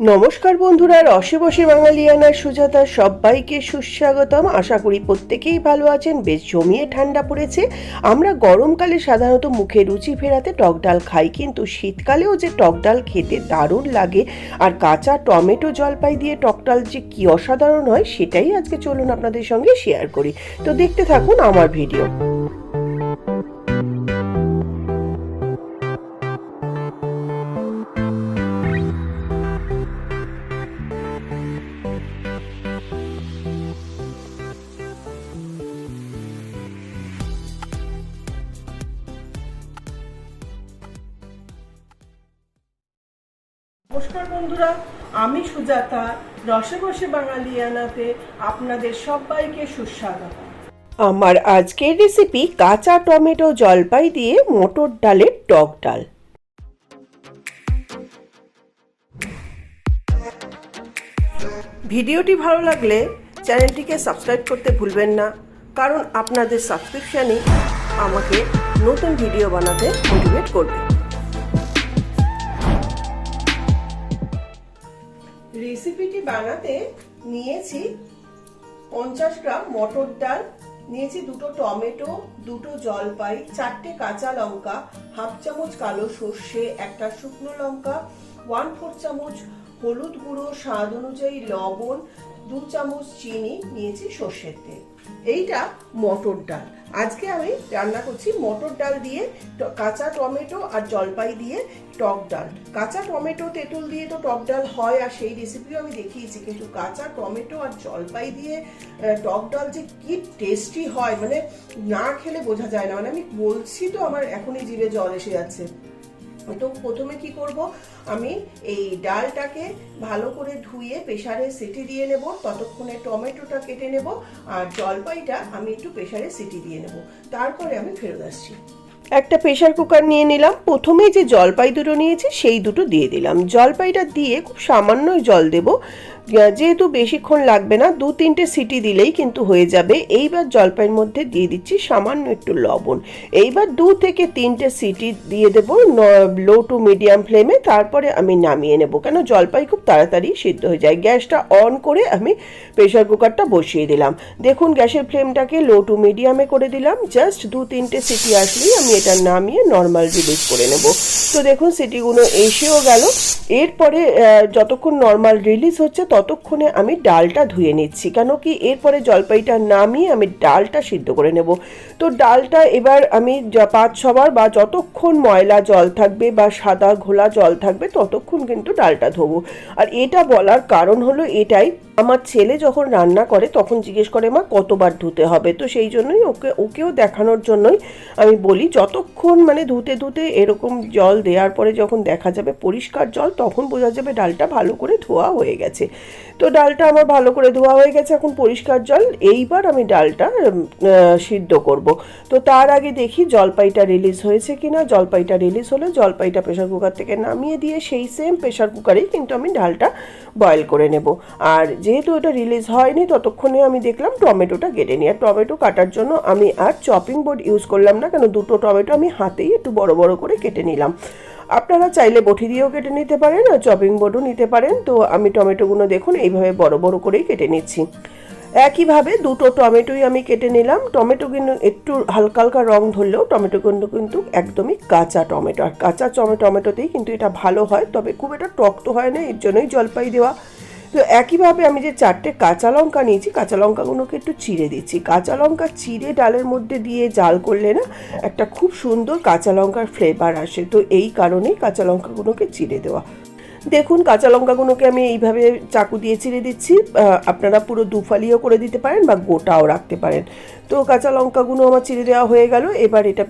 নমস্কার বন্ধুরা রসে বসে বাঙালিয়ানার সুজাতা সবাইকে সুস্বাগতম। আশা করি প্রত্যেকেই ভালো আছেন, বেশ জমিয়ে ঠান্ডা পড়েছে। আমরা গরমকালে সাধারণত মুখে রুচি ফেরাতে টক ডাল খাই, কিন্তু শীতকালেও যে টক ডাল খেতে দারুণ লাগে। আর কাঁচা টমেটো জলপাই দিয়ে টক ডাল যে কী অসাধারণ হয়, সেটাই আজকে চলুন আপনাদের সঙ্গে শেয়ার করি। তো দেখতে থাকুন আমার ভিডিও আমি সুজাতা রসে বসে বাঙালিয়ানাতে আপনাদের সবাইকে সুস্বাগত। আমার আজকের রেসিপি কাঁচা টমেটো জলপাই দিয়ে মটর ডালের টক ডাল। ভিডিওটি ভালো লাগলে চ্যানেলটিকে সাবস্ক্রাইব করতে ভুলবেন না কারণ আপনাদের সাবস্ক্রিপশানই আমাকে নতুন ভিডিও বানাতে মোটিভেট করবে। রেসিপিটি বানাতে নিয়েছি পঞ্চাশ গ্রাম মটর ডাল, নিয়েছি দুটো টমেটো, দুটো জলপাই, চারটে কাঁচা লঙ্কা, হাফ চামচ কালো সর্ষে, একটা শুকনো লঙ্কা ওয়ান ফোর চামচ হলুদ গুঁড়ো, স্বাদ অনুযায়ী লবণ দু চামচ চিনি নিয়েছি সর্ষের তেল। এইটা মটর ডাল। আজকে আমি রান্না করছি মটর ডাল দিয়ে কাঁচা টমেটো আর জলপাই দিয়ে টক ডাল। কাঁচা টমেটো, তেঁতুল দিয়ে তো টক ডাল হয় আর সেই রেসিপিও আমি দেখিয়েছি, কিন্তু কাঁচা টমেটো আর জলপাই দিয়ে টক ডাল যে কি টেস্টি হয় মানে না খেলে বোঝা যায় না। মানে আমি বলছি তো আমার এখনই জিভে জল এসে যাচ্ছে। তো প্রথমে কি করব? আমি এই ডালটাকে ভালো করে ধুয়ে প্রেশারে সিটি দিয়ে নেব। ততক্ষণে টমেটোটা কেটে নেব আর জলপাইটা আমি একটু প্রেশারে সিটি দিয়ে নেব। তারপরে আমি ফেরত আসছি। একটা প্রেশার কুকার নিয়ে নিলাম। প্রথমেই যে জলপাই দুটো নিয়েছি, সেই দুটো দিয়ে দিলাম। জলপাইটা দিয়ে খুব সামান্য জল দেব। যেহেতু বেশিক্ষণ লাগবে না, দু তিনটে সিটি দিলেই কিন্তু হয়ে যাবে। এইবার জলপাইয়ের মধ্যে দিয়ে দিচ্ছি সামান্য একটু লবণ। এইবার দু থেকে তিনটে সিটি দিয়ে দেবো লো টু মিডিয়াম ফ্লেমে তারপরে আমি নামিয়ে নেব। কেন, জলপাই খুব তাড়াতাড়ি সিদ্ধ হয়ে যায়। গ্যাসটা অন করে আমি প্রেসার কুকারটা বসিয়ে দিলাম। দেখুন, গ্যাসের ফ্লেমটাকে লো টু মিডিয়ামে করে দিলাম। জাস্ট দু তিনটে সিটি আসলেই আমি এটা নামিয়ে নর্মাল রিলিজ করে নেব। তো দেখুন, সিটিগুলো এসেও গেল। এরপরে যতক্ষণ নর্মাল রিলিজ হচ্ছে ততক্ষণে আমি ডালটা ধুয়ে নিচ্ছি, কেন কি এরপরে জলপাইটা নামিয়ে আমি ডালটা সিদ্ধ করে নেব। তো ডালটা এবার আমি পাঁচ ছবার বা যতক্ষণ ময়লা জল থাকবে বা সাদা ঘোলা জল থাকবে ততক্ষণ কিন্তু ডালটা ধোবো। আর এটা বলার কারণ হলো এটাই আমার ছেলে যখন রান্না করে, তখন জিজ্ঞেস করে, মা, কতবার ধুতে হবে? তো সেই জন্যই ওকে, ওকেও দেখানোর জন্যই আমি বলি, যতক্ষণ মানে ধুতে ধুতে এরকম জল দেওয়ার পরে যখন দেখা যাবে পরিষ্কার জল, তখন বোঝা যাবে ডালটা ভালো করে ধোয়া হয়ে গেছে। তো ডালটা আমার ভালো করে ধোয়া হয়ে গেছে, এখন পরিষ্কার জল, এইবার আমি ডালটা সিদ্ধ করব। তো তার আগে দেখি জলপাইটা রিলিজ হয়েছে কি না জলপাইটা রিলিজ হলে জলপাইটা প্রেশার কুকার থেকে নামিয়ে দিয়ে সেই সেম প্রেশার কুকারেই কিন্তু আমি ডালটা বয়েল করে নেব। আর যেহেতু এটা রিলিজ হয়নি, ততক্ষণে আমি দেখলাম টমেটোটা কেটে নিই আর টমেটো কাটার জন্য আমি আর চপিং বোর্ড ইউজ করলাম না, কেন দুটো টমেটো আমি হাতেই একটু বড় বড় করে কেটে নিলাম। আপনারা চাইলে বটি দিয়েও কেটে নিতে পারেন, আর চপিং বোর্ডও নিতে পারেন। তো আমি টমেটোগুলো দেখুন, এইভাবে বড় বড় করেই কেটে নিচ্ছি। একইভাবে দুটো টমেটোই আমি কেটে নিলাম। টমেটো কিন্তু একটু হালকা হালকা রং ধরলেও টমেটো কিন্তু কিন্তু একদমই কাঁচা টমেটো। আর কাঁচা টমে টমেটোতেই কিন্তু এটা ভালো হয়, তবে খুব এটা টক তো হয় না, এর জন্যই জলপাই দেওয়া। তো একইভাবে আমি যে চারটে কাঁচা লঙ্কা নিয়েছি, কাঁচা লঙ্কাগুলোকে একটু চিড়ে দিচ্ছি। কাঁচা লঙ্কা চিড়ে ডালের মধ্যে দিয়ে জাল করলে না একটা খুব সুন্দর কাঁচা লঙ্কার ফ্লেভার আসে। তো এই কারণেই কাঁচা লঙ্কাগুলোকে চিড়ে দেওয়া। দেখুন, কাঁচা লঙ্কাগুলোকে আমি এইভাবে চাকু দিয়ে চিড়ে দিচ্ছি। আপনারা পুরো দুফালিও করে দিতে পারেন বা গোটাও রাখতে পারেন। তো কাঁচা লঙ্কাগুলো আমার চিড়ে দেওয়া হয়ে গেল। এবার এটা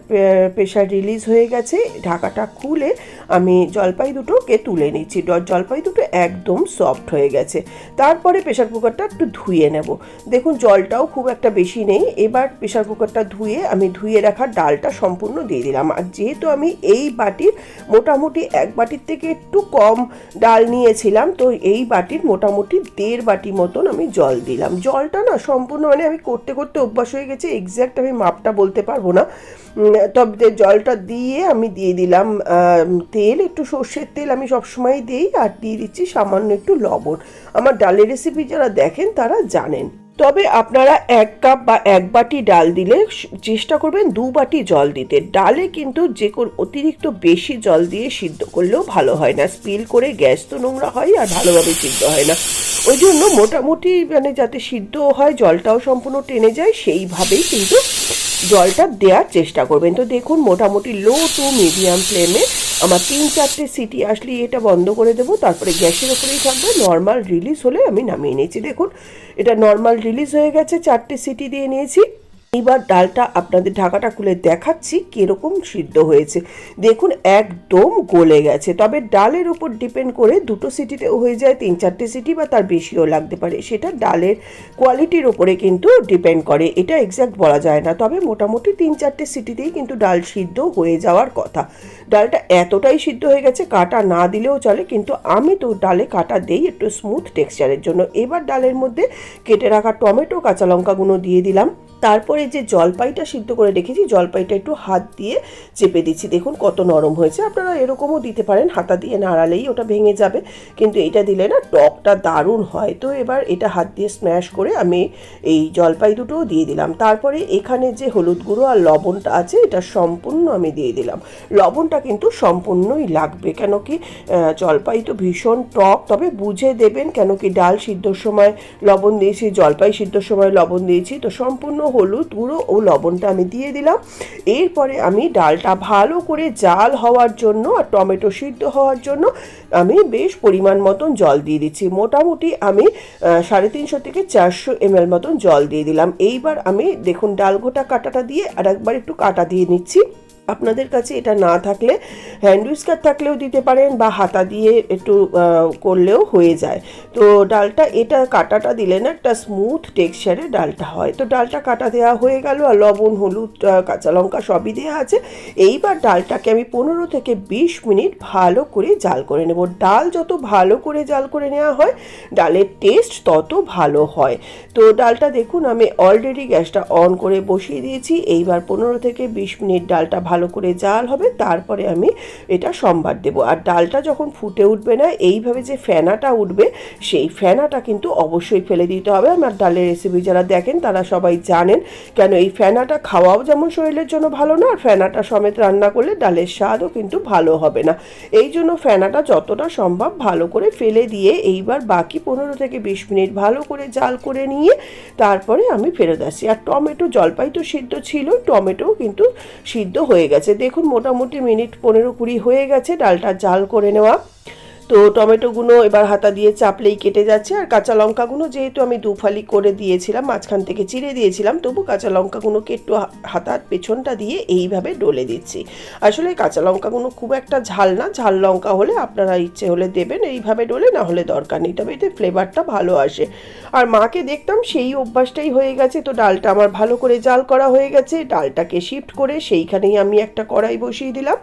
প্রেশার রিলিজ হয়ে গেছে। ঢাকাটা খুলে আমি জলপাই দুটোকে তুলে নিচ্ছি। জলপাই দুটো একদম সফট হয়ে গেছে। তারপরে প্রেশার কুকারটা একটু ধুয়ে নেব। দেখুন, জলটাও খুব একটা বেশি নেই। এবার প্রেশার কুকারটা ধুয়ে আমি ধুয়ে রাখা ডালটা সম্পূর্ণ দিয়ে দিলাম। আর যেহেতু আমি এই বাটির মোটামুটি এক বাটির থেকে একটু কম ডাল নিয়েছিলাম, তো এই বাটির মোটামুটি দেড় বাটি মতন আমি জল দিলাম। জলটা না সম্পূর্ণ মানে আমি করতে করতে অভ্যাস হয়ে গেছে। এক্স্যাক্ট আমি মাপটা বলতে পারব না। তবে জলটা দিয়ে আমি দিয়ে দিলাম তেল, একটু সর্ষের তেল আমি সবসময় দিই আর দিয়ে দিচ্ছি সামান্য একটু লবণ। আমার ডালের রেসিপি যারা দেখেন তারা জানেন। তবে আপনারা এক কাপ বা এক বাটি ডাল দিলে চেষ্টা করবেন দু বাটি জল দিতে। ডালে কিন্তু যে অতিরিক্ত বেশি জল দিয়ে সিদ্ধ করলেও ভালো হয় না। স্পিল করে গ্যাস তো নোংরা হয় আর ভালোভাবে সিদ্ধ হয় না। ওই জন্য মোটামুটি মানে যাতে সিদ্ধ হয়, জলটাও সম্পূর্ণ টেনে যায়, সেইভাবেই কিন্তু জলটা দেওয়ার চেষ্টা করবেন। তো দেখুন, মোটামুটি লো টু মিডিয়াম ফ্লেমে আমার তিন চারটে সিটি আসলে এটা বন্ধ করে দেবো। তারপরে গ্যাসের ওপরেই থাকবে। নর্মাল রিলিজ হলে আমি নামিয়ে নিয়েছি। দেখুন, এটা নর্মাল রিলিজ হয়ে গেছে। চারটে সিটি দিয়ে নিয়েছি। এইবার ডালটা আপনাদের ঢাকাটা খুলে দেখাচ্ছি কীরকম সিদ্ধ হয়েছে। দেখুন, একদম গলে গেছে। তবে ডালের উপর ডিপেন্ড করে দুটো সিটিতেও হয়ে যায়, তিন চারটে সিটি বা তার বেশিও লাগতে পারে। সেটা ডালের কোয়ালিটির ওপরে কিন্তু ডিপেন্ড করে। এটা এক্স্যাক্ট বলা যায় না। তবে মোটামুটি তিন চারটে সিটিতেই কিন্তু ডাল সিদ্ধ হয়ে যাওয়ার কথা। ডালটা এতটাই সিদ্ধ হয়ে গেছে, কাটা না দিলেও চলে, কিন্তু আমি তো ডালে কাটা দেই একটু স্মুথ টেক্সচারের জন্য। এবার ডালের মধ্যে কেটে রাখা টমেটো, কাঁচা লঙ্কাগুলো দিয়ে দিলাম। তারপরে যে জলপাইটা সিদ্ধ করে রেখেছি, জলপাইটা একটু হাত দিয়ে চেপে দিচ্ছি। দেখুন কত নরম হয়েছে। আপনারা এরকমও দিতে পারেন, হাতা দিয়ে নাড়ালেই ওটা ভেঙে যাবে। কিন্তু এটা দিলে না টকটা দারুণ হয়। তো এবার এটা হাত দিয়ে স্ম্যাশ করে আমি এই জলপাই দুটোও দিয়ে দিলাম। তারপরে এখানে যে হলুদ গুঁড়ো আর লবণটা আছে, এটা সম্পূর্ণ আমি দিয়ে দিলাম। লবণটা কিন্তু সম্পূর্ণই লাগবে, কেন কি জলপাই তো ভীষণ টক। তবে বুঝে দেবেন কেন কি ডাল সিদ্ধর সময় লবণ দিয়েছি, জলপাই সিদ্ধর সময় লবণ দিয়েছি। তো সম্পূর্ণ হলুদ গুঁড়ো ও লবণটা আমি দিয়ে দিলাম। এরপরে আমি ডালটা ভালো করে জাল হওয়ার জন্য আর টমেটো সিদ্ধ হওয়ার জন্য আমি বেশ পরিমাণ মতন জল দিয়ে দিচ্ছি। মোটামুটি আমি সাড়ে তিনশো থেকে চারশো এমএল মতন জল দিয়ে দিলাম। এইবার আমি দেখুন ডাল গোটা কাটাটা দিয়ে আর একবার একটু কাটা দিয়ে নিচ্ছি। আপনাদের কাছে এটা না থাকলে হ্যান্ড উইস্কার থাকলেও দিতে পারেন বা হাতা দিয়ে একটু করলেও হয়ে যায়। তো ডালটা, এটা কাটাটা দিলে না একটা স্মুথ টেক্সচারে ডালটা হয়। তো ডালটা কাটা দেওয়া হয়ে গেল আর লবণ, হলুদ কাঁচা লঙ্কা সবই দেওয়া আছে। এইবার ডালটাকে আমি পনেরো থেকে বিশ মিনিট ভালো করে জাল করে নেব। ডাল যত ভালো করে জাল করে নেওয়া হয়, ডালের টেস্ট তত ভালো হয়। তো ডালটা দেখুন, আমি অলরেডি গ্যাসটা অন করে বসিয়ে দিয়েছি। এইবার পনেরো থেকে বিশ মিনিট ডালটা ভালো করে জাল হবে, তারপরে আমি এটা সম্বার দেব। আর ডালটা যখন ফুটে উঠবে না, এইভাবে যে ফেনাটা উঠবে, সেই ফেনাটা কিন্তু অবশ্যই ফেলে দিতে হবে। আমার ডালের রেসিপি যারা দেখেন, তারা সবাই জানেন কেন এই ফেনাটা খাওয়াও যেমন শরীরের জন্য ভালো না, আর ফেনাটা সমেত রান্না করলে ডালের স্বাদও কিন্তু ভালো হবে না। এই জন্য ফেনাটা যতটা সম্ভব ভালো করে ফেলে দিয়ে এইবার বাকি পনেরো থেকে বিশ মিনিট ভালো করে জাল করে নিয়ে, তারপরে আমি ফেরত আসি আর টমেটো, জলপাই তো সিদ্ধ ছিল, টমেটোও কিন্তু সিদ্ধ হয়ে গেছে। দেখুন মোটামুটি মিনিট পনেরো কুড়ি হয়ে গেছে। ডালটা জাল করে নেওয়া। তো টমেটোগুলো এবার হাতা দিয়ে চাপলেই কেটে যাচ্ছে। আর কাঁচা লঙ্কাগুলো যেহেতু আমি দুফালি করে দিয়েছিলাম, মাঝখান থেকে চিড়ে দিয়েছিলাম, তবু কাঁচা লঙ্কাগুলোকে একটু হাতার পেছনটা দিয়ে এইভাবে ডলে দিচ্ছি। আসলে কাঁচা লঙ্কাগুলো খুব একটা ঝাল না, ঝাল লঙ্কা হলে আপনারা ইচ্ছে হলে দেবেন, এইভাবে ডলে না হলে দরকার নেই, তবে এতে ফ্লেভারটা ভালো আসে। আর মাকে দেখতাম সেই অভ্যাসটাই হয়ে গেছে, তো ডালটা আমার ভালো করে জাল করা হয়ে গেছে, ডালটাকে শিফট করে সেইখানেই আমি একটা কড়াই বসিয়ে দিলাম।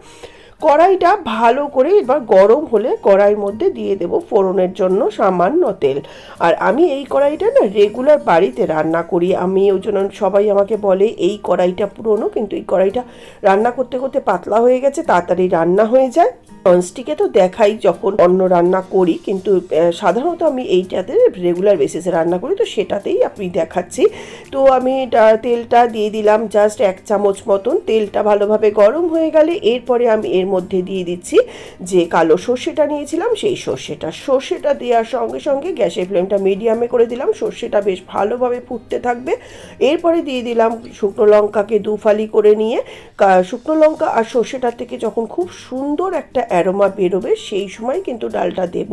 কড়াইটা ভালো করে এবার গরম হলে কড়াইয়ের মধ্যে দিয়ে দেব ফোড়নের জন্য সামান্য তেল। আর আমি এই কড়াইটা না রেগুলার বাড়িতে রান্না করি। আমি ওই জন্য সবাই আমাকে বলে, এই কড়াইটা পুরনো, কিন্তু এই কড়াইটা রান্না করতে করতে পাতলা হয়ে গেছে, তাড়াতাড়ি রান্না হয়ে যায়। ননস্টিকে তো দেখাই যখন অন্য রান্না করি, কিন্তু সাধারণত আমি এইটাতে রেগুলার বেসিসে রান্না করি, তো সেটাতেই আমি দেখাচ্ছি। তো আমি তেলটা দিয়ে দিলাম জাস্ট এক চামচ মতন। তেলটা ভালোভাবে গরম হয়ে গেলে, এরপরে আমি এর মধ্যে দিয়ে দিচ্ছি যে কালো সর্ষেটা নিয়েছিলাম, সেই সর্ষেটা। সর্ষেটা দেওয়ার সঙ্গে সঙ্গে গ্যাসের ফ্লেমটা মিডিয়ামে করে দিলাম। সর্ষেটা বেশ ভালোভাবে ফুটতে থাকবে। এরপরে দিয়ে দিলাম শুকনো লঙ্কাকে দুফালি করে নিয়ে শুকনো লঙ্কা আর সর্ষেটার থেকে যখন খুব সুন্দর একটা অ্যারোমা বেরোবে, সেই সময় কিন্তু ডালটা দেব।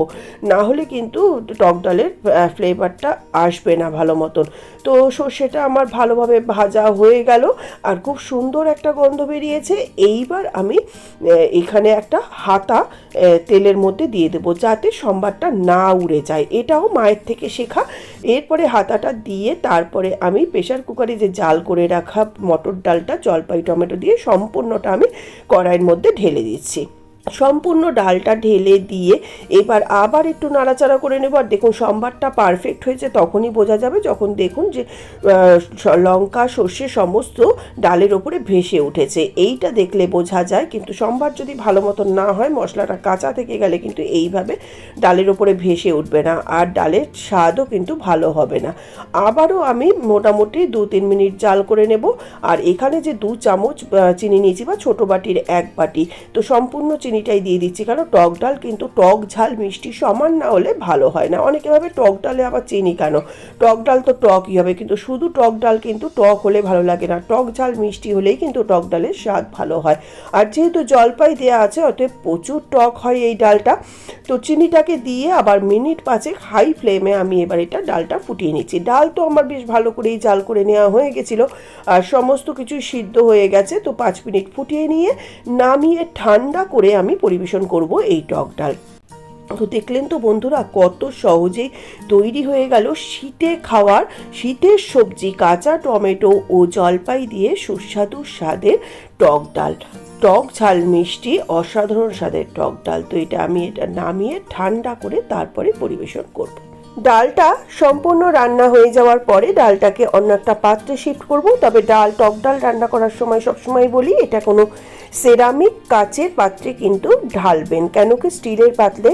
না হলে কিন্তু টক ডালের ফ্লেভারটা আসবে না ভালো মতন। তো সর্ষেটা আমার ভালোভাবে ভাজা হয়ে গেল আর খুব সুন্দর একটা গন্ধ বেরিয়েছে। এইবার আমি এখানে একটা হাতা তেলের মধ্যে দিয়ে দেবো যাতে সম্বারটা না উড়ে যায়। এটাও মায়ের থেকে শেখা। এরপরে হাতাটা দিয়ে তারপরে আমি প্রেশার কুকারে যে জাল করে রাখা মটর ডালটা, জলপাই টমেটো দিয়ে সম্পূর্ণটা আমি কড়াইয়ের মধ্যে ঢেলে দিচ্ছি। সম্পূর্ণ ডালটা ঢেলে দিয়ে এবার আবার একটু নাড়াচাড়া করে নেব। আর দেখুন, সম্বারটা পারফেক্ট হয়েছে, তখনই বোঝা যাবে যখন দেখুন যে লঙ্কা, সর্ষে সমস্ত ডালের ওপরে ভেসে উঠেছে। এইটা দেখলে বোঝা যায়, কিন্তু সম্বার যদি ভালো মতন না হয়, মশলাটা কাঁচা থেকে গেলে কিন্তু এইভাবে ডালের ওপরে ভেসে উঠবে না, আর ডালের স্বাদও কিন্তু ভালো হবে না। আবারও আমি মোটামুটি দু তিন মিনিট জাল করে নেব। আর এখানে যে দু চামচ চিনি নিয়েছি বা ছোটো বাটির এক বাটি, তো সম্পূর্ণ চিনিটাই দিয়ে দিচ্ছি, কারণ টক ডাল কিন্তু টক ঝাল মিষ্টি সমান না হলে ভালো হয় না। অনেকে ভাবে টক ডালে আবার চিনি কেন? টক ডাল তো টকই হবে, কিন্তু শুধু টক ডাল কিন্তু টক হলে ভালো লাগে না। টক ঝাল মিষ্টি হলেই কিন্তু টক ডালের স্বাদ ভালো হয়। আর যেহেতু জলপাই দেওয়া আছে, অতএব প্রচুর টক হয় এই ডালটা। তো চিনিটাকে দিয়ে আবার মিনিট পাঁচেক হাই ফ্লেমে আমি এবার এটা ডালটা ফুটিয়ে নিচ্ছি। ডাল তো আমার বেশ ভালো করেই জাল করে নেওয়া হয়ে গেছিল, আর সমস্ত কিছু সিদ্ধ হয়ে গেছে। তো পাঁচ মিনিট ফুটিয়ে নিয়ে নামিয়ে ঠান্ডা করে আমি পরিবেশন করব এই টক ডাল তো দেখলেন তো বন্ধুরা, কত সহজেই তৈরি হয়ে গেল শীতে খাওয়ার, শীতের সবজি, কাঁচা টমেটো ও জলপাই দিয়ে সুস্বাদু স্বাদের টক ডাল টক ঝাল মিষ্টি, অসাধারণ স্বাদের টক ডাল তো এটা আমি এটা নামিয়ে ঠান্ডা করে তারপরে পরিবেশন করব। ডালটা সম্পূর্ণ রান্না হয়ে যাওয়ার পরে ডালটাকে অন্য একটা পাত্রে শিফট করব। তবে ডাল টক ডাল রান্না করার সময় সবসময় বলি, এটা কোনো সেরামিক কাচের পাত্রে কিন্তু ঢালবেন। কেন কি স্টিলের পাত্রে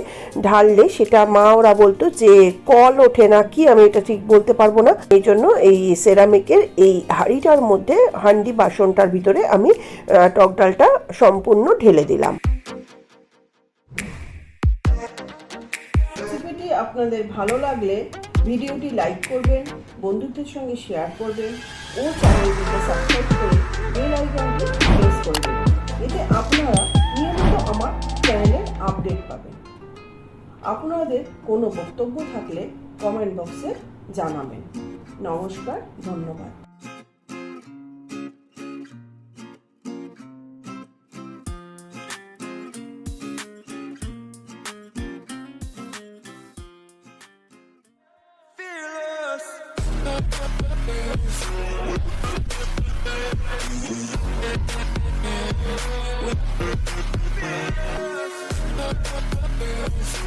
ঢাললে সেটা মা ওরা বলতো যে, কল ওঠে না কি? আমি এটা ঠিক বলতে পারব না। এই জন্য এই সেরামিকের এই হাঁড়িটার মধ্যে হান্ডি বাসনটার ভিতরে আমি টক ডালটা সম্পূর্ণ ঢেলে দিলাম। রেসিপিটি আপনাদের ভালো লাগলে ভিডিওটি লাইক করবেন, বন্ধুদের সঙ্গে শেয়ার করবেন ও চ্যানেলটিকে সাবস্ক্রাইব আপনাদের কোনো বক্তব্য থাকলে কমেন্ট বক্সে জানাবেন নমস্কার ধন্যবাদ We'll be right back. Yeah.